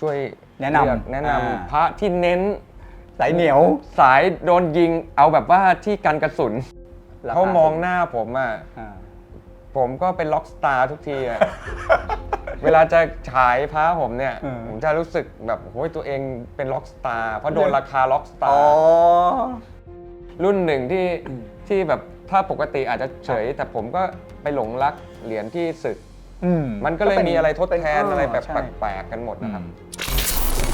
ช่วยแนะนำเลือกแนะนำอ่า พระที่เน้นสายเหนียว สายโดนยิงเอาแบบว่าที่กันกระสุนราคา เขามองหน้าผมอะ อ่า ผมก็เป็นล็อกสตาร์ทุกทีอะเวลาจะฉายพระผมเนี่ย เออ ผมจะรู้สึกแบบโอ้ยตัวเองเป็นล็อกสตาร์เพราะโดนราคาล็อกสตาอ๋อ ร์รุ่นหนึ่งที่ที่แบบถ้าปกติอาจจะเฉย แต่ผมก็ไปหลงรักเหรียญที่ศึก อืมันก็เลยป็มีอะไรทดแทนเป็อะไรแบบใช่แปลกๆกันหมดนะครับ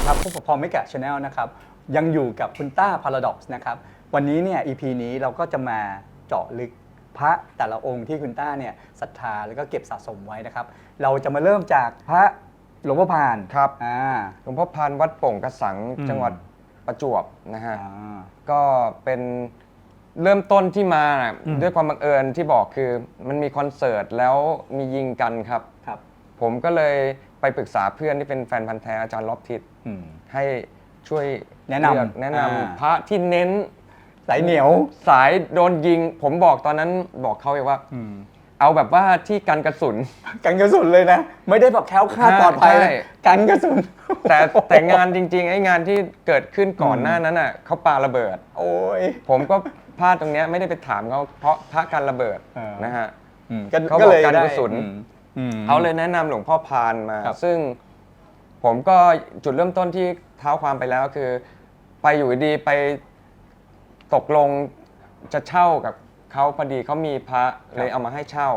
ครับพวกกับพอไม่แกะชาแนลนะครับยังอยู่กับคุณต้าพาราดอกซ์นะครับวันนี้เนี่ย EP นี้เราก็จะมาเจาะลึกพระแต่ละองค์ที่คุณต้าเนี่ยศรัทธาแล้วก็เก็บสะสมไว้นะครับ เราจะมาเริ่มจากพระหลวงพ่อพานครับอ่าหลวงพ่อพานวัดโป่งกระสังอืมจังหวัดประจวบนะฮะอ่าก็เป็นเริ่มต้นที่มาน่ะอืมด้วยความบังเอิญที่บอกคือมันมีคอนเสิร์ตแล้วมียิงกันครับครับ ผมก็เลย ไปปรึกษาเพื่อนที่เป็นแฟนพันธ์แท้อาจารย์ล็อบทิศอืม ให้ช่วยแนะนำเลือกแนะนำอ่า พระที่เน้นสายเหนียวสายโดนยิง ผมบอกตอนนั้นบอกเขาเองว่า อืมเอาแบบว่าที่กันกระสุน กันกระสุนเลยนะ ไม่ได้แบบแคล้วคลาดใช่ปลอดภัยนะใช่กันกระสุน แต่แต่งานจริง ๆ ไอ้งานที่เกิดขึ้นก่อนหน้านั้นอะเขาปาระเบิด โอ้ย ผมก็พลาดตรงเนี้ยไม่ได้ไปถามเขาเพราะพระการระเบิดเออนะฮะ อืมก็เขาก็บอกเลยกันได้กระสุน อืม อืม เขาเลยแนะนำหลวงพ่อพานมา ครับ ซึ่งผมก็จุดเริ่มต้นที่เท้าความไปแล้วคือ ไปอยู่ดีๆไปตกลงจะเช่ากับเขาพอดีเขามีพระเลยเอามาให้เช่า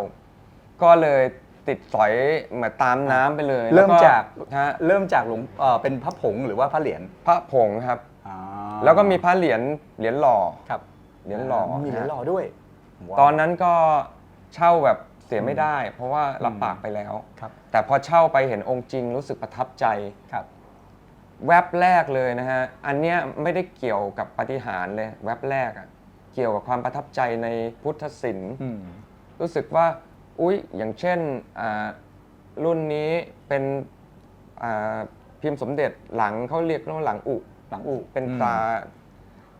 ก็เลยติดสอยเหมือนตามน้ำไปเลยเริ่มแล้วจากฮะเริ่มจากหลวงเอ่อเป็นพระผงหรือว่าพระเหรียญพระผงครับอ่าแล้วก็มีพระเหรียญเหรียญหล่อ ครับเหรียญหล่อมีเหรียญฮะหล่อด้วยว้าว ตอนนั้นก็เช่าแบบ เสียไม่ได้ เพราะว่ารับปากไปแล้ว ครับ แต่พอเช่าไปเห็นองค์จริงรู้สึกประทับใจ ครับ แวบแรกเลยนะฮะ อันเนี้ยไม่ได้เกี่ยวกับปาฏิหารย์เลย แวบแรกอะเกี่ยวกับความประทับใจในพุทธศิลป์ อืม รู้สึกว่า อุ๊ย อย่างเช่นอ่ารุ่นนี้เป็นอ่าพิมพ์สมเด็จหลังเขาเรียกว่าหลังอุ หลังอูเป็นตรา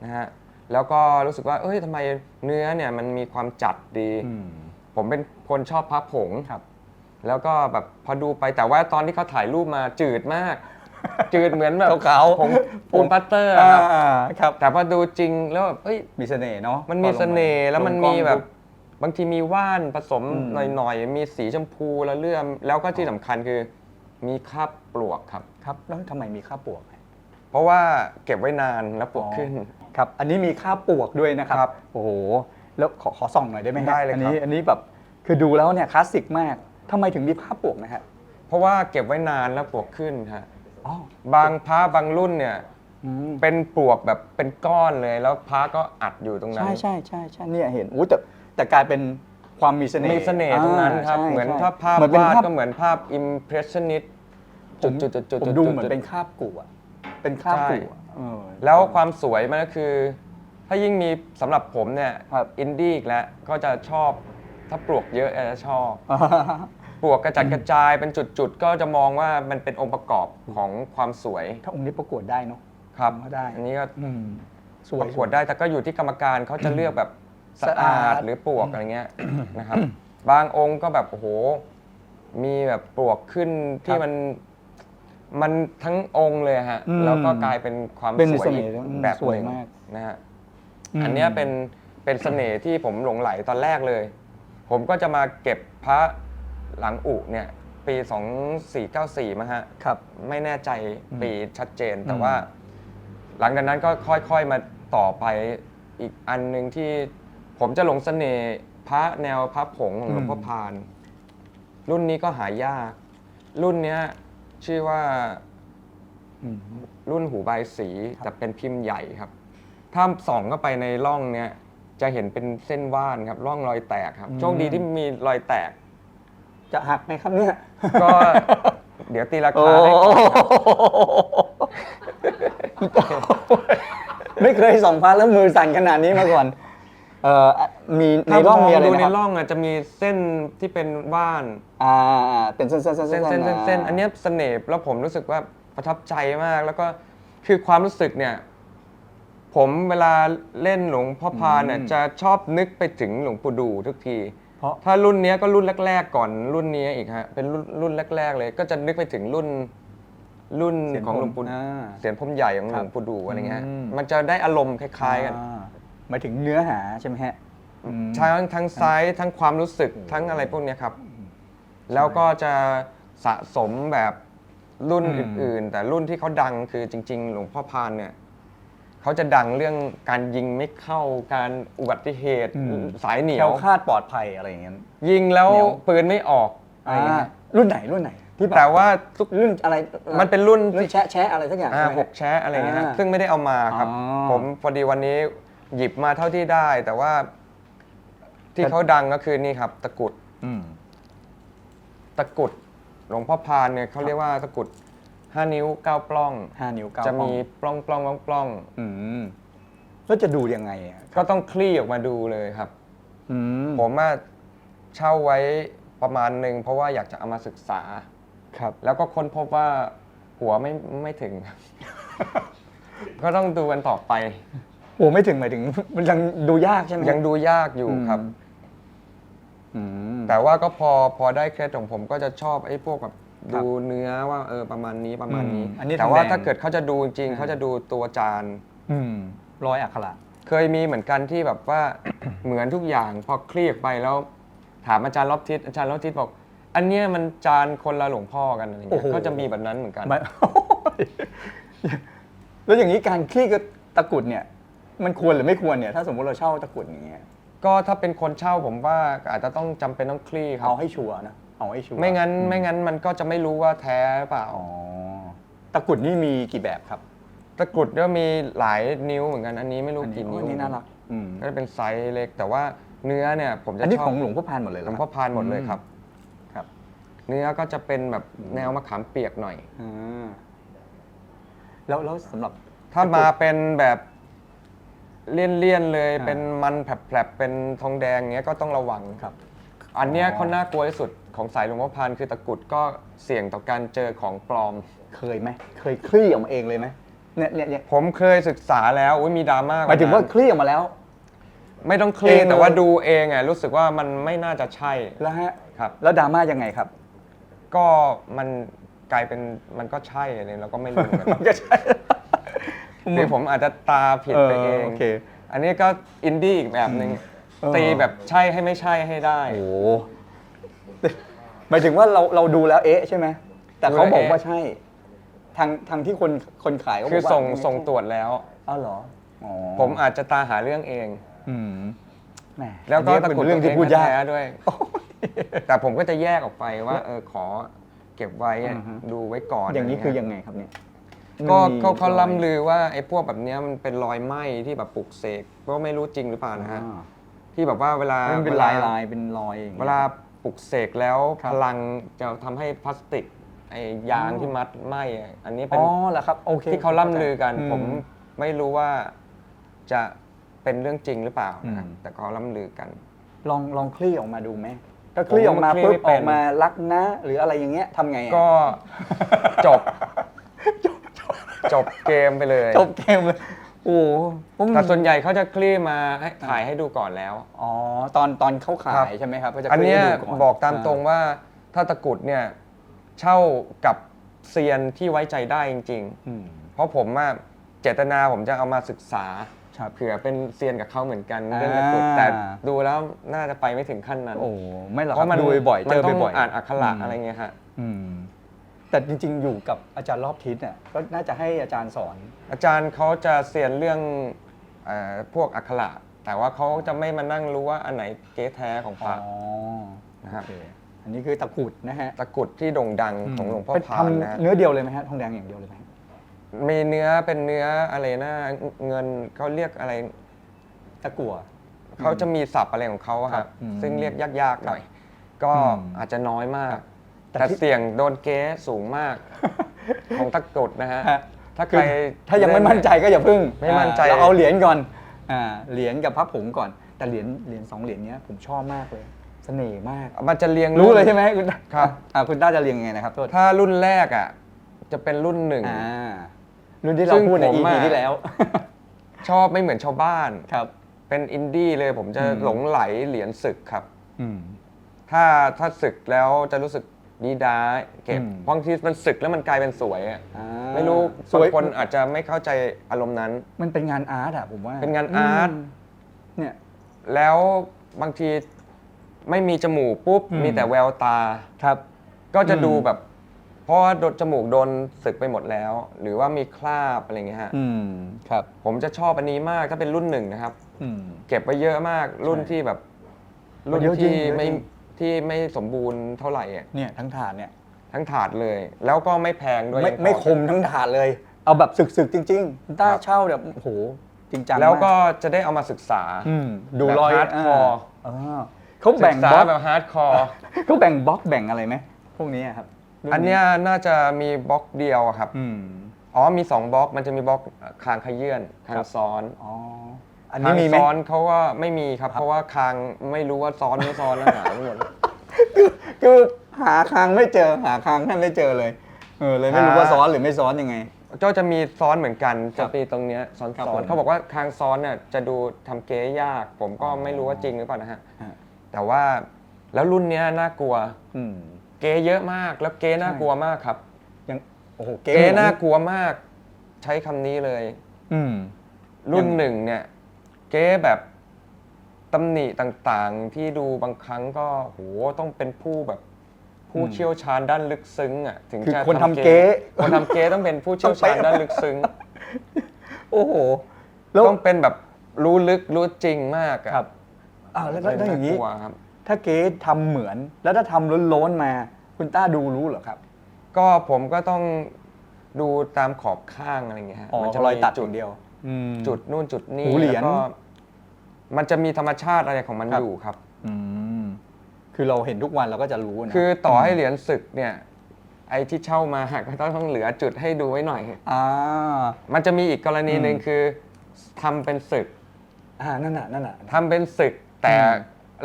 นะฮะ แล้วก็รู้สึกว่า เอ้ยทำไมเนื้อเนี่ยมันมีความจัดดี อืม ผมเป็น คนชอบพระผงครับ แล้วก็แบบพอดูไปแต่ว่าตอนที่เขาถ่ายรูปมาจืดมาก จืดเหมือนแบบขาวๆผงปูนปัตเตอร์อ่าครับอ่าครับ แต่พอดูจริงแล้วแบบเฮ้ยมีเสน่ห์เนาะมันมีเสน่ห์แล้วมันมีแบบลงกล้องบางทีมีว่านผสมอืมหน่อยๆ มีสีชมพูละเลื่อม แล้วก็ที่สำคัญคือ มีคราบปลวกครับปุ๊บครับแล้วทำไมมีค่าปลวก เพราะว่าเก็บไว้นานแล้วปลวกขึ้นครับ อันนี้มีค่าปลวกด้วยนะครับครับโอ้โหแล้วขอขอส่องหน่อยได้ไหมฮะได้เลยอัครับนี้อันนี้แบบ คือดูแล้วเนี่ยคลาสสิกมากทำไมถึงมีค่าปลวกนะฮะเพราะว่าเก็บไว้นานแล้วปลวกขึ้นฮะอ๋อบางพระบางรุ่นเนี่ยอืมเป็นปลวกแบบเป็นก้อนเลย แล้วพระก็อัดอยู่ตรงนั้น ใช่ใช่ใช่ใช่เนี่ยเห็นอู้แต่แต่กลายเป็นความมีเสน่ห์มีเสน่ห์ตรงนั้นครับาใช่เหมือนใช่ถ้าภาพเหมือนเป็นวาดภาพ ก็เหมือนภาพ impressionist ผมจุดๆๆๆๆผมดูเหมือนเป็นคราบกูอะเป็นคราบกูอะเออ แล้วความสวยมันก็คือ ถ้ายิ่งมีสำหรับผมเนี่ยครับ อินดี้อีกแล้วก็จะชอบ ถ้าปลวกเยอะจะชอบ ปลวกกระจัดกระจายเป็นจุดๆ ก็จะมองว่ามันเป็นองค์ประกอบของความสวยถ้าองค์นี้ประกวดได้เนาะครับก็ได้อันนี้ก็อืมสวปย ระกวดได้แต่ก็อยู่ที่กรรมการเขาจะเลือกแบบสะสะอาอาดด หรือปลวกอะไรเงี้ยนะครับ บางองค์ก็แบบโอ้โห มีแบบปลวกขึ้นที่มันมันทั้งองค์เลยฮะ อืมแล้วก็กลายเป็นความเป็นสวยเสอีน่กห์อืมแบบสวยหนึ่งมาก นะฮะ ม อันเนี้ยเป็นเป็นเสน่ห์ที่ผมหลงไหลตอนแรกเลย ผมก็จะมาเก็บพระหลังอุเนี่ยปี 2494มั้งฮะครับไม่แน่ใจปีชัดเจน แต่อืมว่า หลังจากนั้นก็ค่อยๆมาต่อไปอีกอันหนึ่งที่ผมจะหลงเสน่ห์พระแนวพระผงของหลวงพ่อพาน รุ่นนี้ก็หายาก รุ่นเนี้ยชื่อว่าอืมรุ่นหูใบายสีแต่เป็นพิมพ์ใหญ่ครับ ถ้าส่องเข้าไปในร่องเนี้ย จะเห็นเป็นเส้นว่านครับร่องรอยแตกครับอืมโชคดีที่มีรอยแตก จะหักไหมครับเนี่ย ก็ เดี๋ยวตีราโอ้คาให้ก่อนครับไม่เคยส่องพระแล้วมือสั่นขนาดนี้มาก่อน เอ่อมีในถ้าร่องมีอะไรดูนะในครับร่องอะจะมีเส้นที่เป็นว่าน อ่าอ่าเป็นเส้นเส้นเส้นเส้นเส้นเส้นเส้นอันเนี้ยเสน่ห์แล้วผมรู้สึกว่าประทับใจมากแล้วก็คือความรู้สึกเนี่ย ผมเวลาเล่นหลวงพ่อพานเนี่ยจะชอบนึกไปถึงหลวงปู่ดูทุกที เพราะ ถ้ารุ่นเนี้ยก็รุ่นแรก ๆ ก่อนรุ่นนี้อีกฮะ เป็นรุ่นรุ่นแรก ๆ เลย ก็จะนึกไปถึงรุ่นรุ่นเสียงของหลวงปู่อ่า เสียงพรมใหญ่ของหคลรับวงปู่ดูอะไรเงี้ยอืม มันจะได้อารมณ์คล้ายๆกัน อ่าหมายถึงเนื้อหาใช่ไหมฮะอืม ทั้งทั้งไซส์ทั้งความรู้สึกทั้งอะไรพวกเนี้ยครับ แล้วก็จะสะสมแบบรุ่นอืม อื่น ๆ แต่รุ่นที่เขาดังคือจริง ๆ หลวงพ่อพานเนี่ย เขาจะดังเรื่องการยิงไม่เข้าการอุบัติเหตุสายเหนีแคยล้ววคลาดปลอดภัยอะไรอย่างเงี้ย ยิงแล้วเหนียว ปืนไม่ออกอะไรอ่าเงี้ยรุ่นไหนรุ่นไหนที่บบแต่ว่าทุกรุ่นอะไรมันเป็นรุ่นรุ่นแชะแชะอะไรสักอย่างอ่าใช่ไหมหกแชะอะไรเงี้ยฮะอ่าซึ่งไม่ได้เอามาครับ อ๋อ ผมพอดีวันนี้หยิบมาเท่าที่ได้ แต่ว่าที่แต่เขาดังก็คือนี่ครับ ตะกรุด อืม ตะกรุดหลวงพ่อพานเนี่ยเขาเรียกว่าตะกรุด 5 นิ้ว 9 ปล้อง ห้านิ้วเก้าจะมีปล้องปล้องปล้องปล้องปล้องอืมแล้วจะดูยังไงอะก็ต้องคลี่ออกมาดูเลยครับ อืมผมว่าเช่าไว้ประมาณหนึ่งเพราะว่าอยากจะเอามาศึกษา ครับ แล้วก็ค้นพบว่าหัวไม่ไม่ถึงก็ต้องดูกันต่อไป โอ้ไม่ถึงหมายถึง มันยังดูยากใช่ไหมยังดูยากอยู่ครับ อืมแต่ว่าก็พอพอได้เคล็ดของผมก็จะชอบไอ้พวกแบบครับ ดูเนื้อว่าเออประมาณนี้ประมาณนี้ อืมอันนี้แต่ว่าทองแดงถ้าเกิดเขาจะดูจริงอ่า เขาจะดูตัวจาน อืมร้อยอักขระ เคยมีเหมือนกันที่แบบว่า เหมือนทุกอย่างพอเคลียกไปแล้ว ถามอาจารย์รอบทิศอาจารย์รอบทิศบอก อันเนี้ยมันจานคนละหลวงพ่อกันอะไรเงี้ยก็จะมีแบบนั้นเหมือนกันหมายแล้วอย่างนี้การคลี่กับตะกรุดเนี่ย มันควรหรือไม่ควรเนี่ย ถ้าสมมติเราเช่าตะกรุดอย่างเงี้ยก็ถ้าเป็นคนเช่าผมว่าอาจจะต้องจำเป็นต้องคลี่ครับเอาให้ชัวร์นะ เอาให้ชัวร์ไม่งั้นไม่งั้นมันก็จะไม่รู้ว่าแท้หรือเปล่า อ๋อตะกรุดนี่มีกี่แบบครับตะกรุดก็มีหลายนิ้วเหมือนกันอันนี้ไม่รู้อันนี้กี่นิ้วอันนี้น่ารัก อืมก็จะเป็นไซส์เล็ก แต่ว่าเนื้อเนี่ย ผมจะอันนี้ชอขบองหลวงพ่อพานหมดเลยหเหลรวองพ่อพานหมดเลยครับ ครับเนื้อก็จะเป็นแบบแนวมะขามเปียกหน่อย อ่าแล้วแล้วสำหรับ ถ้ามาเป็นแบบเลี่ยนๆเลย อ่า เป็นมันแผลบๆเป็นทองแดงเงี้ยก็ต้องระวังครับ อันเนี้ยอ๋อเขาน่ากลัวที่สุดของสายหลวงพ่อพานคือตะกรุดก็เสี่ยงต่อการเจอของปลอม เคยไหมเคยคลี่ออกมาเองเลยไหมเนี่ยเนี่ยเนี่ยผมเคยศึกษาแล้วอุ๊ยมีดราม่าหมายถึงว่านั้นคลี่ออกมาแล้ว ไม่ต้องเคลียเองร์เลยแต่ว่าดูเองอะรู้สึกว่ามันไม่น่าจะใช่แล้วฮะครับ แล้วดราม่ายังไงครับ ก็มันกลายเป็นมันก็ใช่เลยเราก็ไม่รู้เหมือนกัน มันก็ใช่ หรือผมอาจจะตาผิดไปเองเออโอเค อันนี้ก็อินดี้อีกแบบหนึ่งเออ ตีแบบใช่ให้ไม่ใช่ให้ได้ โอ้โหหมายถึงว่าเราเราดูแล้วเอ๊ะใช่ไหมแต่เขาบอกว่าใช่ ทางทางที่คนคนขายเขาบคืออกว่าส่งไม่ใช่ส่งตรวจแล้ว อ้าวเหรออ๋อผมอาจจะตาหาเรื่องเอง อืมแหมแล้วก็อันนี้ตะกรุดเป็นเรื่องที่พูดยาก แท้ๆด้วย แต่ผมก็จะแยกออกไปว่าเออขอเก็บไว้อะอือฮึ ดูไว้ก่อนอย่างนี้ะไรคือเงี้ยยังไงครับเนี่ยก็มันมีเขาเขารอย ล่ำลือว่าไอ้พวกแบบเนี้ยมันเป็นรอยไหม้ที่แบบปลุกเสกก็ไม่รู้จริงหรือเปล่านะฮะ อ่า ที่แบบว่าเวลามันเป็นวลายลายเป็นรอยอย่างเวงี้ยลาปลุกเสกแล้วครับ พลังจะทำให้พลาสติกไอ้ยางอ๋อที่มัดไหม้อะอันนี้เป็อ๋น อเหรอครับโอเคที่เขาล่ำลือกันอืผมไม่รู้ว่าจะเป็นเรื่องจริงหรือเปล่านะครับอืม แต่เขาล่ำลือกัน ลองลองคลี่ออกมาดูไหมถ้าคลี่ออกมาผมคลี่ปุ๊บไม่เป็อนอกมารักนะ หรืออะไรอย่างเงี้ยทำไงอะก็จบ จบเกมไปเลย จบเกมเลย โอ้โหผมแต่ส่วนใหญ่เขาจะคลี่มาให้ถ่ายให้ดูก่อนแล้ว อ๋อ ตอนตอนเข้าขาครับ ยใช่ไหมครับก็จะอันเนี้ยคลี่ให้ดูบอกตามตรงว่าถ้าตะกรุดเนี่ยเช่ากับเซียนที่ไว้ใจได้จริง อืม ๆ เพราะผมอะเจตนาผมจะเอามาศึกษาครับเผื่อเป็นเซียนกับเขาเหมือนกันอ่าเรื่องตะกรุดแต่ดูแล้วน่าจะไปไม่ถึงขั้นนั้นโอ้ไม่หรอกเพครับราะมันดูบ่อยๆเจอมันต้องบ่อยๆ อ่านอักขระมอะไรเงี้ยฮะ อืม แต่จริง ๆ อยู่กับอาจารย์รอบทิศเนี่ยก็น่าจะให้อาจารย์สอน อาจารย์เขาจะเซียนเรื่องเออพวกอักขระแต่ว่าเขาจะไม่มานั่งรู้ว่าอันไหนเก๊แท้ของพอ๋อระ นะครับ โอเคอันนี้คือตะกรุดนะฮะตะกรุดที่โด่งดังของหลวงพ่อเป็นพานทำนะเนื้อเดียวเลยไหมฮะทองแดงอย่างเดียวเลยไหมมีเนื้อเป็นเนื้ออะไรนะเงินเขาเรียกอะไร ตะกั่ว เขาจะมีศัพท์อะไรของเขาอะครัฮะบอืมซึ่งเรียกยากๆหน่อย ก็อืมอาจจะน้อยมาก แต่แต่ที่ เสี่ยงโดนเก๊สูงมาก ของตะกรุดนะฮะ ฮะถ้าคืใคอรถ้ายังไม่มั่นใจก็อย่าพึ่งไม่มั่นใจ อ่าเราเอาเหรียญก่อนอ่าเหรียญกับพระผงก่อน แต่เหรียญเหรียญสองเหรียญเนี้ยผมชอบมากเลย เสน่ห์มาก มันจะเรียง รู้เลยใช่ไหมคุณต้าครับ อ่าคุณต้าจะเรียงยังไงนะครับโทษถ้ารุ่นแรกอะ จะเป็นรุ่นหนึ่ง อ่ารุ่นที่เราซึ่งพูดใน ผม EP อะ ที่แล้ว ชอบไม่เหมือนชาวบ้าน ครับ เป็นอินดี้เลยผมจะอืม หลงไหลเหรียญศึกครับ อืม ถ้าถ้าศึกแล้วจะรู้สึก ดีดาเก็บอืม บางทีมันสึกแล้วมันกลายเป็นสวยอะอ่าไม่รู้สวยบางคนอาจจะไม่เข้าใจอารมณ์นั้น มันเป็นงานอาร์ตอะผมว่าเป็นงานอาร์ต มเนี่ย แล้วบางทีไม่มีจมูกปุ๊บอืม มีแต่แววตา ครับ ก็จะอืม ดูแบบ เพราะว่าโดนจมูกโดนสึกไปหมดแล้ว หรือว่ามีคราบอะไรเงี้ยฮะอืมครับผมจะชอบอันนี้มากถ้าเป็นรุ่นหนึ่งนะครับ อืม เก็บไว้เยอะมากรุ่นใช่ที่แบบ รุ่นเยอะจริงที่เยอะไม่จริง ที่ไม่สมบูรณ์เท่าไหร่อะเนี่ยทั้งถาดเนี่ยทั้งถาดเลย แล้วก็ไม่แพงด้วยไม่ยังพอไม่คมทั้งถาดเลย เอาแบบสึกๆจริงๆคุณต้าครับเช่าแบบโอ้โหจริงจังแล้วก็มากจะได้เอามาศึกษา อืมดูแบบรอย hardcore อ่าเขาศึแบ่งกษาบล็อกแบบฮาร์ดคอร์เขาแบ่งบล็อกแบ่งอะไรไหมพวกนี้อะครับรุ่อันเนี้ยน่าจะมีบล็อกเดียวอะครับ อืม อ๋อมี 2บล็อกมันจะมีบล็อกคางขยื่นคางซ้อน อ๋อ อันนี้คางมีไหมซ้อนเขาก็ไม่มีครับ เพราะว่าคางไม่รู้ว่าซ้อนไม่ซ้อนแล้วหายไปหมดคือหาคางไม่เจอหาคางท่านไม่เจอเลยเออเลยไม่รู้หาว่าซ้อนหรือไม่ซ้อนยังไงเจ้าจะมีซ้อนเหมือนกันครัจะบมีตรงเนี้ยซ้อนครับซ้อผนม เขาบอกว่าคางซ้อนเนี่ยจะดูทำเก๊ยาก ผมก็ไม่รู้ว่าจริงหรือเปล่านะฮะฮะแต่ว่าแล้วรุ่นเนี้ยน่ากลัว อืมเก๊เยอะมากแล้วเก๊น่ากลัวมากครับ ยังโอ้โหเก๊หมือน่ากลัวมาก ใช้คำนี้เลย อืม รุ่นยังหนึ่งเนี่ยเก๊แบบตำหนิต่างๆ ที่ดูบางครั้งก็โหต้องเป็นผู้แบบผู้เชี่ยวชาญด้านลึกซึ้งอะถึงคือจะคนทำเก๊ คนทำเก๊ต้องเป็นผู้เชี่ยวชาญด้านลึกซึ้ง โอ้โห แล้วต้องเป็นแบบรู้ลึกรู้จริงมากอะครับอ้าวแล้วแล้วแล้วอย่างนี้นี้ กลัวครับ ถ้าเก๊ทำเหมือน แล้วถ้าทำล้นๆมา คุณต้าดูรู้เหรอครับ ก็ผมก็ต้องดูตามขอบข้างอะไรเงี้ยฮะอ๋อมัจะรอยมีตัดอจุดย่างเดียวอืมจุดนู่นจุดนี่หูเหรียญ แล้วก็ มันจะมีธรรมชาติอะไรของมันครับ อยู่ครับ อืมคือเราเห็นทุกวันเราก็จะรู้นะคือต่อให้เหรียญศึกเนี่ย ไอ้ที่เช่ามา ก็ต้องต้องเหลือจุดให้ดูไว้หน่อย อ่า มันจะมีอีกกรณีหนึ่งอืม คือทำเป็นศึกอ่านั่นน่ะนั่นน่ะ ทำเป็นศึก แต่อืม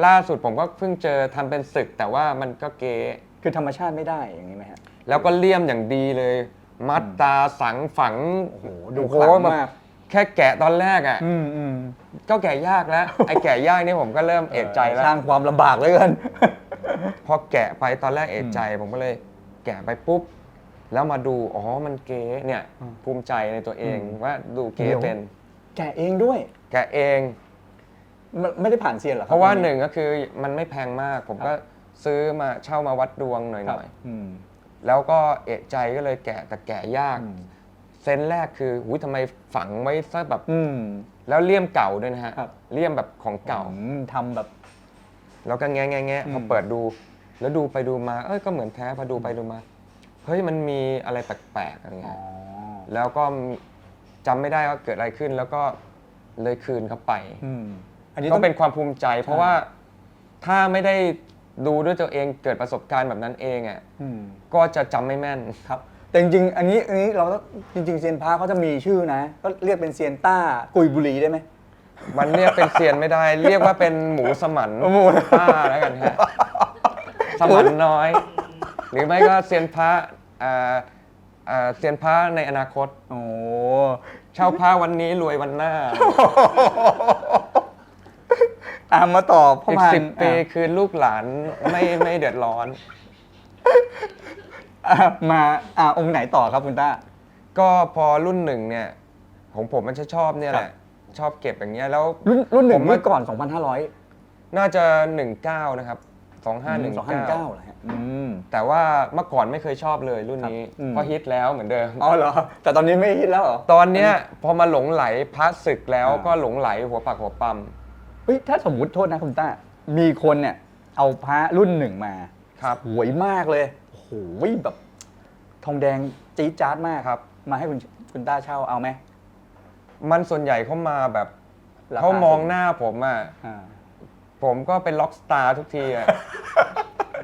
ล่าสุดผมก็เพิ่งเจอทำเป็นศึก แต่ว่ามันก็เก๋คือธรรมชาติไม่ได้อย่างนี้ไหมฮะ แล้วก็เลี่ยมอย่างดีเลย มัดตาสังฝังโอ้โหดูโอ้โหขลังแบบมากแค่แกะตอนแรกอะ อืมอืม ก็แกะยากแล้ว ไอ้แกะยากนี่ผมก็เริ่มเอะใจแล้ว สร้างความลำบากเหลยกัน พอแกะไปตอนแรกเอะใจผมก็เลยแกะไปปุ๊บ แล้วมาดูอ๋อมันเก๋เนี่ยอืมภูมิใจในตัวเองอืมว่าดูเก๋เดี๋ยว เป็น แกะเองด้วย แกะเองมันไม่ได้ผ่านเซียนเหรอคบเพราะว่าอัหนึ่งก็คือมันไม่แพงมาก ผมก็ซื้อมาเช่ามาวัดดวงหครับน่อยอืม ๆแล้วก็เอะใจก็เลยแกะแต่แกะยาก อืม เซนส์แรกคือหุยทำไมฝังไว้ซะแบบอืม แล้วเลี่ยมเก่าด้วยนะฮะครับ เลี่ยมแบบของเก่า อืมทำแบบ แล้วก็แงะแงะแงะอืมพอเปิดดู แล้วดูไปดูมา เอ้ยก็เหมือนแท้พอดูไปดูมา เฮ้ยมันมีอะไรแปลกๆอะไรอ๋เงี้อยแล้วก็จำไม่ได้ว่าเกิดอะไรขึ้น แล้วก็เลยคืนเขาไป อืม อันนี้ก็ต้อง เป็นความภูมิใจ เพราะว่าถ้าไม่ได้ดูด้วยตัวเองเกิดประสบการณ์แบบนั้นเองอะอืม ก็จะจำไม่แม่นครับ แต่จริงๆอันนี้อันนี้เราต้องจริง ๆเซียนพระเขาจะมีชื่อนะ ก็เรียกเป็นเซียนต้ากุยบุรีได้ไหม มันเรียกเป็นเซียนไม่ได้ เรียกว่าเป็นหมูสมันหมู ป้าแล้วกันฮะสมันน้อย หรือไม่ก็เซียนพระอ่าอ่าเซียนพระในอนาคต โอ้ เช่าพระวันนี้รวยวันหน้าตามมาตอบพ่ออีกพันสิบธุ์ปีคือลูกหลานไม่ไม่เดือดร้อน อะมาอ่าองค์ไหนต่อครับคุณต้า ก็พอรุ่นหนึ่งเนี่ย ของผมมันจะชอบเนี่ยแหละครับชอบเก็บอย่างเงี้ยแล้วรุ่นรุ่นหนึ่ผงมเมื่ว่าอก่อน 2,500 น่าจะ 19 นะครับ 2519 2,519เหรอฮะอืม แต่ว่าเมื่อก่อนไม่เคยชอบเลยรุ่นนี้ครับอืม เพราะฮิตแล้วเหมือนเดิม อ๋อเหรอ แต่ตอนนี้ไม่ฮิตแล้วเหรอ ตอนเนี้ยพอมาหลงไหลพระศึกแล้วอ่า ก็หลงไหลหัวปักหัวปั๊มเฮ้ยถ้าสมมุติโทษนะคุณต้า มีคนเนี่ย เอาพระรุ่นหนึ่งมาครับ สวยมากเลยโอ้โหแบบทองแดงจี๊ดจ๊าดมากครับ มาให้คุณคุณต้าเช่าเอาไหม มันส่วนใหญ่เขามาแบบราคา เขามองหน้าผมอะอ่า ผมก็เป็นล็อกสตาร์ทุกทีอะ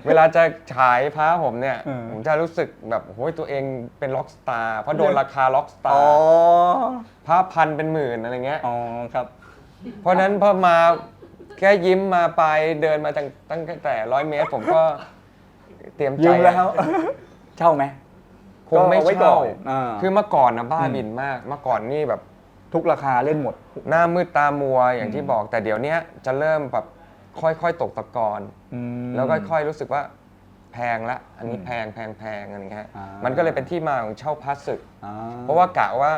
เวลาจะฉายพระผมเนี่ย อืม ผมจะรู้สึกแบบโอ้ยตัวเองเป็นล็อกสตาร์เพราะโดนราคาล็อกสตาอ๋อร์พระพันเป็นหมื่นอะไรเงี้ย อ๋อครับ เพราะฉะนั้นพอมาแค่ยิ้มมาไปเดินมาตั้งตั้งแต่ร้อยเมตร ผมก็ เตรียมใจยืมแล้วอะเช่าไหมคงไม่ก็เอาไว้ก่เช่าอนอ่าคือเมื่อก่อนนะบ้าอืมบินมากเมื่อก่อนนี่แบบทุกราคาเล่นหมด หน้ามืดตามัวอย่างที่อืมบอก แต่เดี๋ยวเนี้ยจะเริ่มแบบค่อยๆตกตะกอนอืมแล้วค่อยๆรู้สึกว่าแพพงละอันนี้อืมแพงแพงแพงอะไรเงี้ยอ่ามัมันก็เลยเป็นที่มาของเช่าพระศึกอ่เพราะว่ากะว่า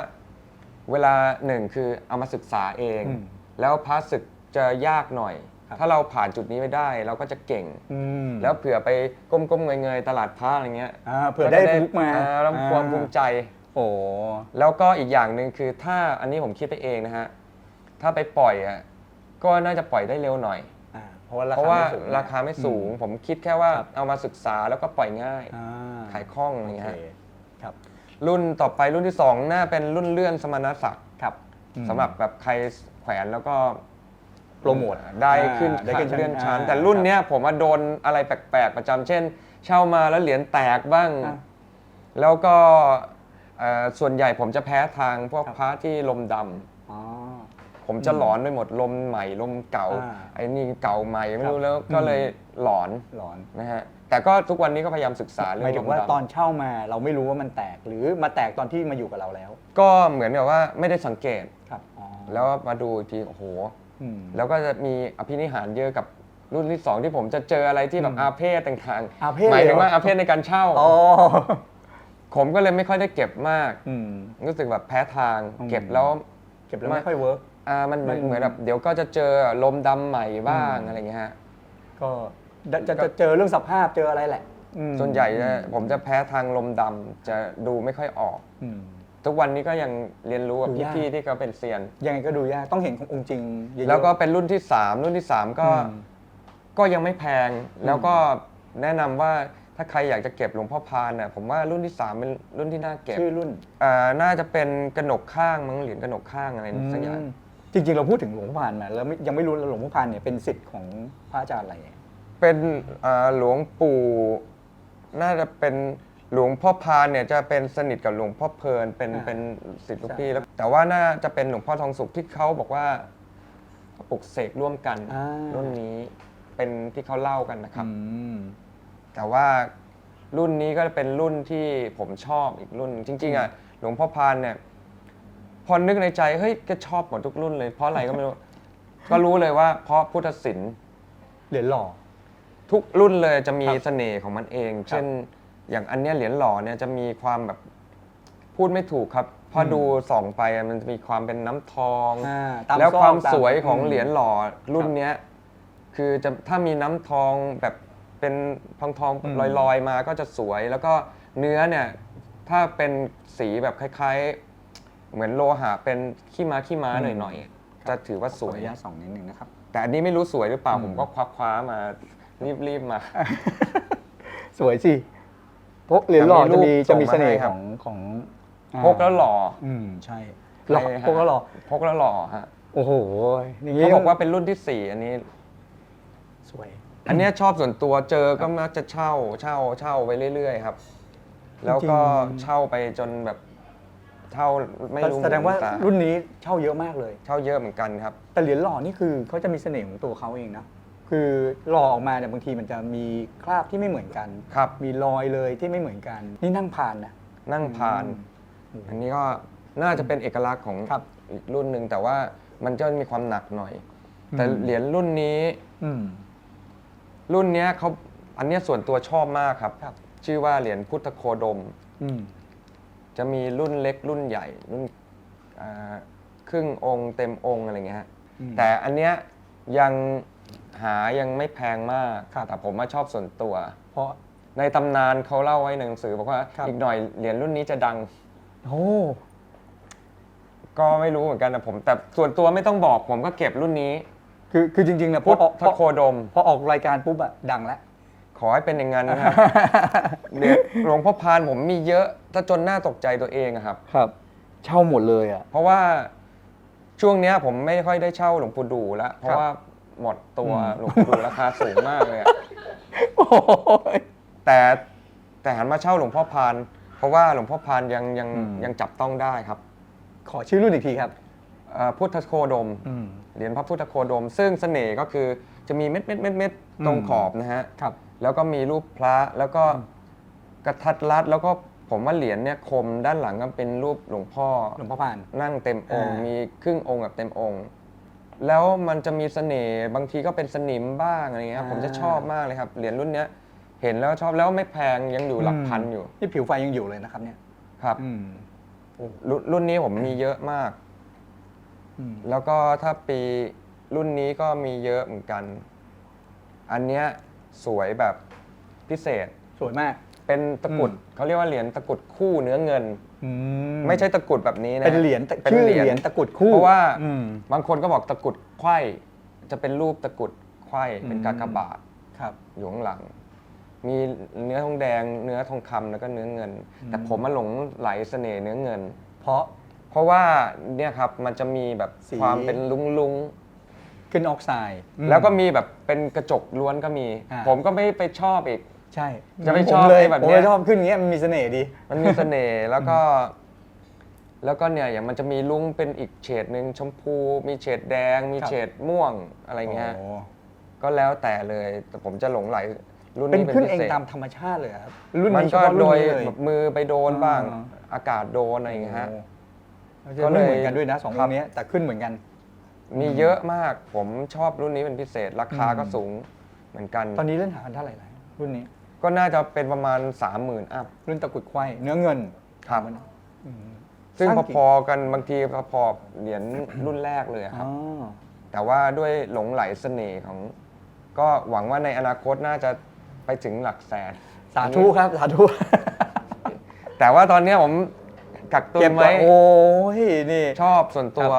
เวลาหนึ่งคือเอามาศึกษาเองอืมแล้วพระศึกจะยากหน่อยครับ ถ้าเราผ่านจุดนี้ไปได้เราก็จะเก่ง อืมแล้วเผื่อไปก้มๆเงยๆตลาดพระอะไรเงี้ยอ่าเผื่อได้ก็จะฟุกมาอ่แล้วความภูมิใจ โอ้ แล้วก็อีกอย่างหนึ่งคือถ้าอันนี้ผมคิดไปเองนะฮะ ถ้าไปปล่อยอะก็น่าจะปล่อยได้เร็วหน่อย อ่าเพราะว่าราเพราะคาว่าไม่สูงราคาไม่สูงอืผมคิดแค่ว่าครับเอามาศึกษาแล้วก็ปล่อยง่าย อ่าขายคล่องอะไรโอเงี้เคยฮะครับ รุ่นต่อไปรุ่นที่สองน่าเป็นรุ่นเลื่อนสมณศักดิ์ครับอืม สำหรับแบบใครแขวนแล้วก็ โปรโมทได้ขึ้นอ่าได้ขึ้นชั้นเลื่อนชั้น อ่าแต่รุ่นเนี้ยผมมาโดนอะไรแปลกๆ ประจำเช่น เช่ามาแล้วเหรียญแตกบ้าง อ่าแล้วก็เอ่อส่วนใหญ่ผมจะแพ้ทางพวกครับ พระที่ลมดำอ๋อ ผมจะหลอนไปหมดลมใหม่ลมเก่าอ่าไอ้นี่เก่าใหม่ไม่ครู้รับ แล้วก็เลยหลอนหลอนนะฮะแต่ก็ทุกวันนี้ก็พยายามศึกษาหเรื่อมายงถึลงมว่าดำตอนเช่ามาเราไม่รู้ว่ามันแตกหรือมาแตกตอนที่มาอยู่กับเราแล้วก็เหมือนกับว่าไม่ได้สังเกต ครับอ๋อ แล้วมาดูอีกทีโอ้โหอืม แล้วก็จะมีอภินิหารเยอะกับรุ่นที่สองที่ผมจะเจออะไรที่แบอืบมอาเพศต่างอาเพศหมายถึงเลยเหรอว่าอาเพศในการเช่า อ๋อ ผมก็เลยไม่ค่อยได้เก็บมาก อืม รู้สึกแบบแพ้ทางอืม เก็บแล้ว เก็บแล้วไม่ค่อยเวิร์ก อ่ามันมันไม่เหมือนแบบเดี๋ยวก็จะเจอลมดำใหม่บ้างอืมอะไรเงี้ยฮะก็จะจะจะเจอเรื่องสภาพเจออะไรแหละ อืมส่วนใหญ่จะผมจะแพ้ทางลมดำจะดูไม่ค่อยออก อืม ทุกวันนี้ก็ยังเรียนรู้กับดูยาก พี่ๆที่เขาเป็นเซียน ยังไงก็ดูยากต้องเห็นขององค์จริงเยอะๆ แล้วก็เป็นรุ่นที่ 3 รุ่นที่ 3 ก็ อืม ก็ยังไม่แพง แล้วก็แนะนำว่าถ้าใครอยากจะเก็บหลวงพ่อพานเนี่ยผมว่ารุ่นที่ 3 เป็นรุ่นที่น่าเก็บชื่อรุ่นอ่าน่าจะเป็นกระหนกข้างมั้งเหรียญกระหนกข้างอะไรสักอย่าง อืมจริงๆ เราพูดถึงหลวงพ่อพานมาแล้วไม่ยังไม่รู้เลยหลวงพ่อพานเนี่ยเป็นสิทธิ์ของพระอาจารย์อะไร เป็นอ่าหลวงปู่ น่าจะเป็น หลวงพ่อพานเนี่ยจะเป็นสนิทกับหลวงพ่อเพลินเป็นอ่าเป็นศิษย์ลูกใช่พี่แล้ว แต่ว่าน่าจะเป็นหลวงพ่อทองสุขที่เขาบอกว่าปลุกเสกร่วมกันอ่า รุ่นนี้เป็นที่เขาเล่ากันนะครับ อืม แต่ว่ารุ่นนี้ก็เป็นรุ่นที่ผมชอบอีกรุ่นจริง ๆอะหลวงพ่อพานเนี่ย พอนึกในใจเฮ้ยก็ชอบหมดทุกรุ่นเลยเพราะอะไรก็ไม่รู้ ก็รู้เลยว่า เพราะพุทธศิลป์ เหรียญหล่อ ทุกรุ่นเลยจะมีครับเสน่ห์ของมันเอง เช่น อย่างอันเนี้ยเหรียญหล่อเนี่ยจะมีความแบบพูดไม่ถูกครับพอดูส่องไปอะมันจะมีความเป็นน้ำทอง อ่าตามแล้วซอกความตามสวยของอืมเหรียญหล่อรุ่นเนี้ยคือจะถ้ามีน้ำทองแบบเป็นทองทองอืมลอยๆมาก็จะสวย แล้วก็เนื้อเนี่ยถ้าเป็นสีแบบคล้ายๆ เหมือนโลหะเป็นขี้ม้าขี้ม้าหน่อยๆจะถือว่าสขอวอย นุญาตส่องนิดนึงนะครับ แต่อันนี้ไม่รู้สวยหรือเปล่าอืมผมก็คว้าคว้าๆมารีบๆมา สวยสิ พกเหรียญหล่อแต่มีจะรูมีปจะมีเสน่ห์ส่งมาให้ครัขบองของาพกแล้วหล่ออืมใช่ หล่อใช่ฮะพกแล้วหล่อ พกแล้วหล่อฮะโอ้โหอย่างนี้เขาบอกว่าเป็นรุ่นที่สี่อันนี้ สวย อันเนี้ยชอบส่วนตัวเจอก็มักจะเช่าเช่าเช่าไปเรื่อย ๆ ครับ แล้วก็จริงๆเช่าไปจนแบบเช่าไม่รู้แสดงว่าตรุ่นนี้เช่าเยอะมากเลย เช่าเยอะเหมือนกันครับ แต่เหรียญหล่อนี่คือเขาจะมีเสน่ห์ของตัวเขาเองนะ คือหล่อออกมาเนี่ยบางทีมันจะมีคราบที่ไม่เหมือนกัน ครับ มีรอยเลยที่ไม่เหมือนกัน นี่นั่งผ่านนะ นั่งพาน อืมอันนี้ก็น่าจะเป็นเอกลักษณ์ของครับอีกรุ่นหนึ่งแต่ว่ามันจะมีความหนักหน่อย อืม แต่เหรียญรุ่นนี้ อืม รุ่นเนี้ยเขาอันเนี้ยส่วนตัวชอบมากครับ ครับ ชื่อว่าเหรียญพุทธโคดม อืม จะมีรุ่นเล็กรุ่นใหญ่รุ่นอ่าครึ่งองค์เต็มองค์อะไรเงี้ยฮะอืม แต่อันเนี้ยยัง หายังไม่แพงมากครับ แต่ผมว่าชอบส่วนตัว เพราะ ในตำนานเขาเล่าไว้ในหนังสือบอกว่าครับ อีกหน่อยเหรียญรุ่นนี้จะดัง โอ้ก็ไม่รู้เหมือนกันนะผม แต่ส่วนตัวไม่ต้องบอกผมก็เก็บรุ่นนี้คือคือจริงๆนะพพุอทออกธโคดม พอออกรายการปุ๊บอะดังแล้ว ขอให้เป็นอย่างนั้นนะครับเดี๋ยวหลวงพ่อพานผมมีเยอะถ้าจนหน้าตกใจตัวเองอะครับ ครับ เช่าหมดเลยอะ เพราะว่าช่วงเนี้ยผมไม่ค่อยได้เช่าหลวงปู่ดูแล้วเพครัราะบว่า หมดตัวอืมหลวงปู่ดูราคาสูงมากเลยอะโอ้ย แต่แต่หันมาเช่าหลวงพ่อพาน เพราะว่าหลวงพ่อพานยังยังอืม ยังจับต้องได้ครับขอชื่อรุ่นอีกทีครับ เอ่อพุทธโคดม อืม เหรียญพระพุทธโคดม ซึ่งเสน่ห์ก็คือจะมีเม็ดเม็ดเม็ดเม็ดตรงอืม ขอบนะฮะ ครับ แล้วก็มีรูปพระแล้วก็กระทัดรัดแล้วก็ผมว่าเหรียญเนี่ยคมด้านหลังก็เป็นรูปหลวงพ่อหลวงพ่อพาน นั่งเต็มองค์ อ่ามี มีครึ่งองค์กับเต็มองค์ แล้วมันจะมีเสน่ห์บางทีก็เป็นสนิมบ้างอะไรเงี้ยอ่าผมจะชอบมากเลยครับเหรียญรุ่นเนี้ยเห็นแล้วชอบแล้วไม่แพงยังอยู่หลักพันอยู่นี่ผิวไฟยังอยู่เลยนะครับ เนี่ย ครับอืมรนรุ่นนี้ผมมีเยอะมาก อืม แล้วก็ถ้าปีรุ่นนี้ก็มีเยอะเหมือนกัน อันเนี้ยสวยแบบพิเศษ สวยมาก เป็นตะกรุดอืมเขาเรียกว่าเหรียญตะกรุดคู่เนื้อเงิน อืไม่ใช่ตะกรุดแบบนี้นะเป็นเหรียญตะเป็นชื่อเหรียญเหรียญตะกรุดคู่เพราะว่าอืม บางคนก็บอกตะกรุดไขว้จะเป็นรูปตะกรุดไขว้เป็นอืมกากบาท ครับ อยู่ข้างหลัง มีเนื้อทองแดง เนื้อทองคำแล้วก็เนื้อเงิน แต่ผมมาหลงไหลเสน่ห์เนื้อเงิน เพราะ เพราะว่าเนี่ยครับมันจะมีแบบสี ความเป็นลุงลุงขึ้นออกไซด์อืๆแล้วก็มีแบบเป็นกระจกล้วนก็มี อ่า ผมก็ไม่ไปชอบอีกใช่จะไม่ผชอบเลยไอ้แบบผมเนี้ยเลยชอบขึ้นอย่างเงี้ยมันมีเสน่ห์ดี มันมีเสน่ห์แล้วก็ แล้วก็เนี่ยอย่างมันจะมีลุงเป็นอีกเฉดหนึ่งชมพู มีเฉดแดง มีครับ เฉดม่วงอะไรเงี้ยโอ้ก็แล้วแต่เลยแต่ผมจะหลงไหลรุ่นเป็นนี้เป็นขึ้นพิเองเศษตามธรรมชาติเลยเหรอครับรุ่นมันนี้เฉก็พาะโดรุ่นยนี้เลย แบบมือไปโดนบ้าง อ่า อากาศโดนอะไรอย่างเงี้ยฮะโอ้ก็ก็เลเลย ยเหมือนกันด้วยนะสองครัวบงเนี้ยแต่ขึ้นเหมือนกัน มีเยอะมากผมชอบรุ่นนี้เป็นพิเศษ ราคาก็อืมสูงเหมือนกัน ตอนนี้เล่นหากันเท่าไหร่แล้วรุ่นนี้ ก็น่าจะเป็นประมาณ 30,000อัพรุ่นตะกรุดไขว้เนื้อเงินครับอืมซึ่งสร้างกี่พอๆกันบางทีพอๆเหรียญรุ่นแรกเลยอะคอ๋รับอแต่ว่าด้วยหลงไหลเสน่ห์ของ ก็หวังว่าในอนาคตน่าจะไปถึงหลักแสนสาธุครับ สาธุ แต่ว่าตอนเนี้ยผมกักตุเก็นบไว้ไว้โอ้ยนี่ ชอบส่วนตัว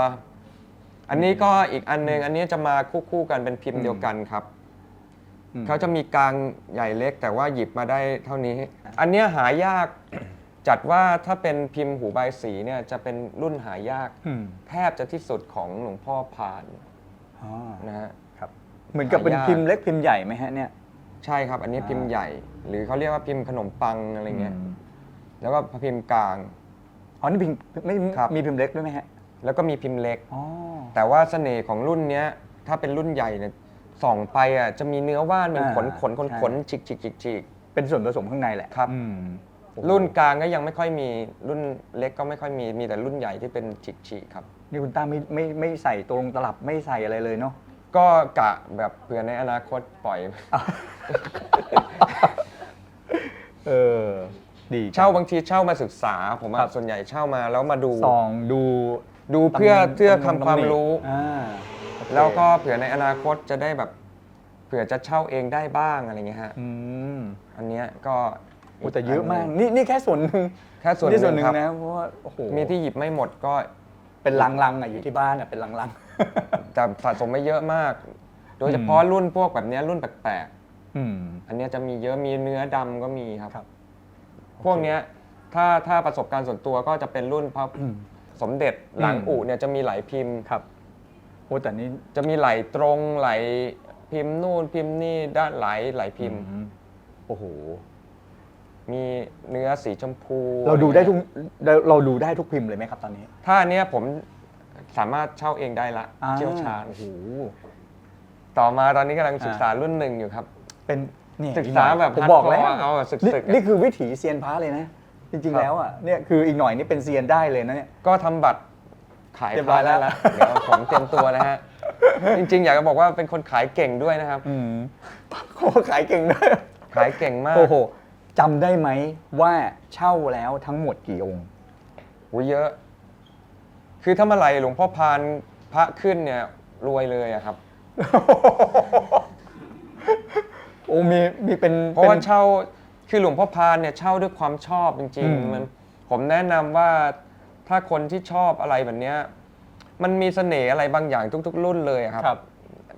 อันนี้ก็อีกอันหนึง อันนี้จะมาคู่ๆกันเป็นพิมพ์เดียวกันครับอืม เขาจะมีกลางใหญ่เล็ก แต่ว่าหยิบมาได้เท่านี้ อันเนี้ยหายาก จัดว่าถ้าเป็นพิมพ์หูใบายสีเนี่ยจะเป็นรุ่นหายาก อืมแทบจะที่สุดของหลวงพ่อพานอ๋อนะฮะ ครับ เหมือนกับเป็นหายาก พิมพ์เล็กพิมพ์ใหญ่ไหมฮะเนี่ยใช่ครับ อันนี้อ่าพิมพ์ใหญ่ หรือเขาเรียกว่าพิมพ์ขนมปังอะไรเงี้ยอืมแล้วก็พิมพ์กลาง อ๋อนี่พิมพ์ไม่ครับ มีพิมพ์เล็กด้วยไหมฮะแล้วก็มีพิมพ์เล็ก อ๋อแต่ว่าเสน่ห์ของรุ่นเนี้ยถ้าเป็นรุ่นใหญ่เนี่ย ส่องไปอะจะมีเนื้อว่านเป็นขนขนขนขนฉีกฉีกฉีกฉีกเป็นส่วนผสมข้างในแหละครับอืมโอ้โหรุ่นกลางก็ยังไม่ค่อยมีรุ่นเล็กก็ไม่ค่อยมีมีแต่รุ่นใหญ่ที่เป็นฉีกฉีกครับ นี่คุณต้าไม่ไม่ไม่ใส่ตรงตลับไม่ใส่อะไรเลยเนาะก็กะแบบเผื่อในอนาคตปล่อย เออดีจังเช่าบางทีเช่ามาศึกษา ผมครัอะบส่วนใหญ่เช่ามาแล้วมาดู ส่องดูดูเพื่อตำแหน่งเพื่อตำแหน่งทำความตำแหน่งรู้อ่าโอเค แล้วก็เผื่อในอนาคตจะได้แบบเผื่อจะเช่าเองได้บ้างอะไรเงี้ยฮะอืมอันเนี้ยก็โอ้แต่เยอะมากนหนึ่งนี่นี่แค่ส่วนหนึ่งแค่ส่วนนี่ส่วนหหนึ่นึ่งงครับนะเพราะว่าโอ้โหมีที่หยิบไม่หมดก็เป็นลังๆอะอยู่ที่บ้านอะเป็นลังแต่สะสมไม่เยอะมาก โดยเฉพาะรุ่นพวกแบบเนี้ยรุ่นแปลกๆอืม ๆอันเนี้ยจะมีเยอะมีเนื้อดำก็มีครับครับ พวกเนี้ยถ้าถ้าประสบการณ์ส่วนตัวก็จะเป็นรุ่นพระอืมสมเด็จหลังอืมอุเนี่ยจะมีหลายพิมพ์ ครับโอ้แต่นี่จะมีไหลตรงไหลพิมพ์นู่นพิมพ์นี่ด้านไหลไหลพิมพ์ อืโอ้โห มีเนื้อสีชมพูเราดูได้ทุกเราเราดูได้ทุกพิมพ์เลยไหมครับตอนนี้ถ้าอันเนี้ยผมสามารถเช่าเองได้ละเชี่ยวชาญ โอ้โห ต่อมาตอนนี้กำลังศึกษารุ่นหนึ่งอยู่ครับ เป็นเนี่ยศึกษาแบบผมบอกแล้ว hardcore เอาแบบศึกๆนี่อะ นี่คือวิถีเซียนพระเลยนะ จริงครัๆบแล้วอะเนี่ยคืออีกหน่อยนี่เป็นเซียนได้เลยนะเนี่ย ก็ทำบัตร ขายเรียบพร้ระอยแล้ได้วแล้ว เดี๋ยวผมเตรียมตัวนะฮะ จริง ๆ อยากจะบอกว่าเป็นคนขายเก่งด้วยนะครับ อืมเขาขายเก่งด้วยขายเก่งมากโอ้โหจำได้ไหมว่าเช่าแล้วทั้งหมดกี่องค์โหเยอะ คือถ้าเมื่อไหร่หลวงพ่อพานพระขึ้นเนี่ยรวยเลยอะครับ โอ้มีมีเป็นเพราะว่าป็น เช่าคือหลวงพ่อพานเนี่ยเช่าด้วยความชอบจริงอืม ๆมันผมแนะนำว่า ถ้าคนที่ชอบอะไรแบบเนี้ยมันมีเสน่ห์อะไรบางอย่างทุก ๆ รุ่นเลยอะครับ ครับ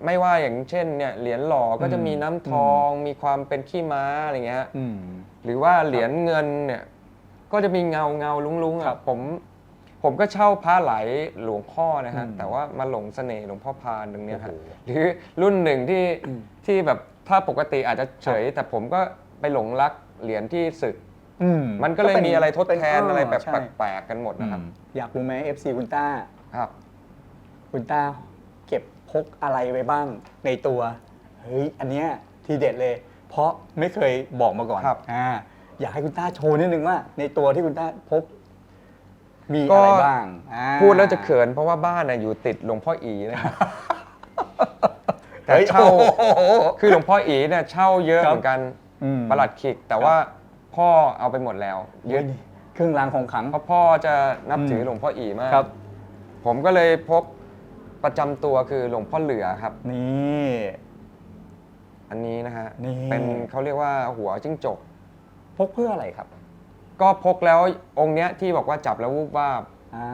ไม่ว่าอย่างเช่นเนี่ยเหรียญหล่อก็จะอืมมีน้ำทอง มีความเป็นขี้ม้าอะไรเงี้ย อืม หรือว่าเหรียญเงินเนี่ยก็จะมีเงาเงาลุงลุงๆครัอะบผม ผมก็เช่าผ้าไหลหลวงพ่อนะฮะ อืมแต่ว่ามาหลงเสน่ห์หลวงพ่อพานตรงเนี้ยฮะโอ้โหหรือรุ่นหนึ่งที่อืมที่แบบถ้าปกติอาจจะเฉย แต่ผมก็ไปหลงรักเหรียญที่ศึก อืมันก็เลยป็มีอะไรทดเป็นแทนอะไรแบบใช่แปลกๆกันหมดนะครับอืมอยากรู้ไหม FC คุณต้า ครับ คุณต้าเก็บพกอะไรไว้บ้างในตัว เฮ้ย อันเนี้ยทีเด็ดเลย เพราะไม่เคยบอกมาก่อนครับ อ่าอยากให้คุณต้าโชว์นิดนึงว่า ในตัวที่คุณต้าพกมีก็อะไรบ้างอ่าพูดแล้วจะเขินเพราะว่าบ้านน่ะอยู่ติดหลวงพ่ออีนะครับแต่เฮ้ยเช่าโอ้โห คือหลวงพ่ออีเนี่ยเช่าเยอะครับเหมือนกันอืมประหลัดขิก แต่ว่า พ่อเอาไปหมดแล้วยึดเครื่องรางของขลังเพราะพ่อจะนับถืออมหลวงพ่ออีมากครับ ผมก็เลยพกประจำตัวคือหลวงพ่อเหลือครับ นี่ อันนี้นะฮะนี่ เป็นเขาเรียกว่าหัวจิ้งจก พกเพื่ออะไรครับก็พกแล้วองค์เนี้ยที่บอกว่าจับแล้ววูบวาบ อ่า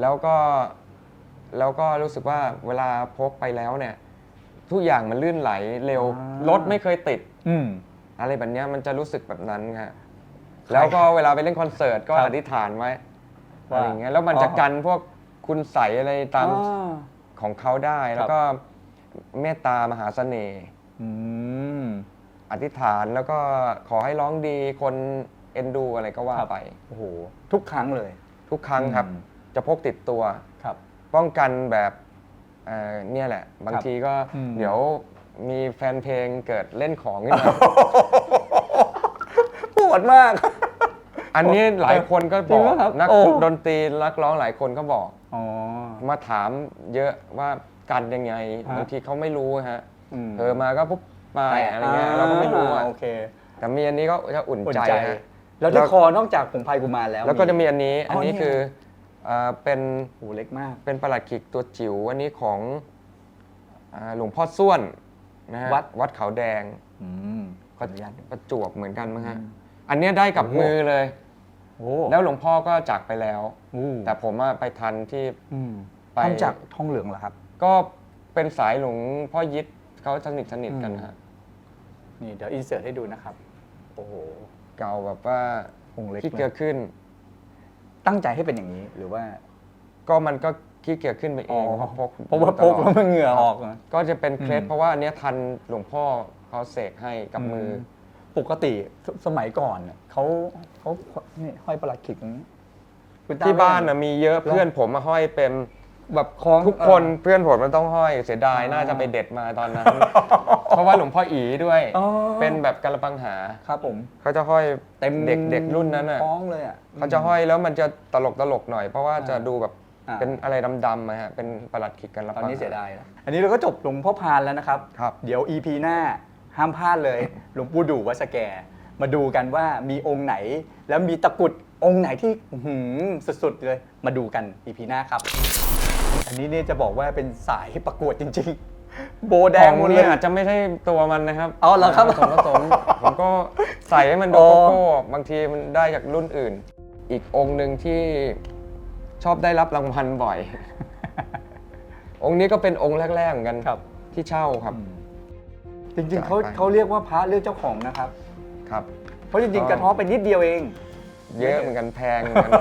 แล้วก็แล้วก็รู้สึกว่าเวลาพกไปแล้วเนี่ย ทุกอย่างมันลื่นไหลเร็วอ่ารถไม่เคยติด อืม อะไรแบบเนี้ยมันจะรู้สึกแบบนั้นฮะแล้วก็เวลาไปเล่นคอนเสิร์ตก็ครับอธิษฐานไว้ว่าอะไรอย่างเงี้ยแล้วมันจะอ๋อกันพวกคุณใสยอะไรตามอ่า ของเขาได้แล้วก็เมตตามหาเสน่ห์อืม อธิษฐานแล้วก็ขอให้ร้องดีคนเอ็นดูอะไรก็ว่าครับ ไป โอ้โห ทุกครั้งเลย ทุกครั้งครับ อืม จะพกติดตัว ครับ ป้องกันแบบเอ่อเนี่ยแหละ บางครับทีก็อืมเดี๋ยว มีแฟนเพลงเกิดเล่นของขึ้นมาปวดมาก อันนี้หลายคนก็จริบงอกปะครับนักโอ้ ดนตรีนักร้องหลายคนก็บอก อ๋อ มาถามเยอะว่ากันยังไงฮะบางทีเขาไม่รู้ฮะมเออมาก็ปุ๊บไปอะไรเงี้ยเราก็ไม่รู้อะโอเคแต่มีอันนี้ก็จะอุ่นอุ่นใจใจฮะ แล้วแล้ที่วคอนอกจากผงพายกุมารแล้ว แล้วก็จะมีอันนี้อ๋ออัอันนี้นี่ คือเอ่อเป็นโอ้เล็กมาก เป็นประหลัดขิกตัวจิ๋วอันนี้ของอ่าหลวงพ่อส้วน นะฮะวัด วัดเขาแดงอืมขออนุญาตประจวบเหมือนกันมั้งฮะอืมอันเนี้ยได้กับโอ้โหมือเลย โอ้แล้วหลวงพ่อก็จากไปแล้ว อู้แต่ผมอะไปทันที่อืมไป ทำจากทองเหลืองเหรอครับ ก็เป็นสายหลวงพ่อยิดเขาสนิทสนิทกันฮะนี่เดี๋ยวอินเสิร์ตให้ดูนะครับ โอ้โหเก่าแบบว่าองค์เล็กขี้เกียจขึ้น ตั้งใจให้เป็นอย่างนี้หรือว่า ก็มันก็ ขี้เกียจขึ้นไปเองเพราะพกเพราะว่าพกตลแล้วอดมันเหงื่อออกนะก็จะเป็นเคล็ดอืม เพราะว่าอันเนี้ยทันหลวงพ่อเขาเสกให้กับมืออปกติสสมัยก่อนเนี่ยเขาเขานี่ห้อยประหลัดขิกอย่างนี้คุณตที่บ้านไม่ นะมีเยอะเพื่อนผมมาห้อยเป็นแบบคล้องทุกคนเพื่อนผมมันต้องห้อยเสียดายอ่าน่าจะไปเด็ดมาตอนนั้น เพราะว่าหลวงพ่ออีด้วย อ๋อ เป็นแบบกระปังหาครับผมเขาจะห้อยเต็มเด็กเด็กรุ่นนั้นอะคล้องเลยอะ เขาจะห้อยแล้วมันจะตลกตลกหน่อย เพราะว่าอ่าจะดูแบบ อ่า เป็นอะไรดำๆนะฮะเป็นประหลัดขิกกันละตอนปังนี้เสียดายนะ อันนี้เราก็จบหลวงพ่อพานแล้วนะครับ ครับ เดี๋ยว EP หน้าห้ามพลาดเลย หลวงปู่ดูวัดสแก มาดูกันว่ามีองค์ไหน แล้วมีตะกรุดองค์ไหนที่อื้อหือสุดๆเลย มาดูกัน EP หน้าครับ อันนี้เนี่ยจะบอกว่าเป็นสายประกวดจริงๆ โบแดงหมดเลนี่ยอาจจะไม่ใช่ตัวมันนะครับเอาเหรอครับผสมผสมผมก็ใส่ให้มันดูอ๋อ โก้ๆบางทีมันได้จากรุ่นอื่น อีกองค์หนึ่งที่ ชอบได้รับรางวัลบ่อย องค์นี้ก็เป็นองค์แรกๆเหมือนกันครับ ที่เช่าครับ จริงๆเขาจ่ายไป เขาเรียกว่าพระเลือกเจ้าของนะครับ ครับ เพราะจริง ๆ กระท้อเป็นนิดเดียวเอง เยอะเหมือนกันแพงเหมือนกัน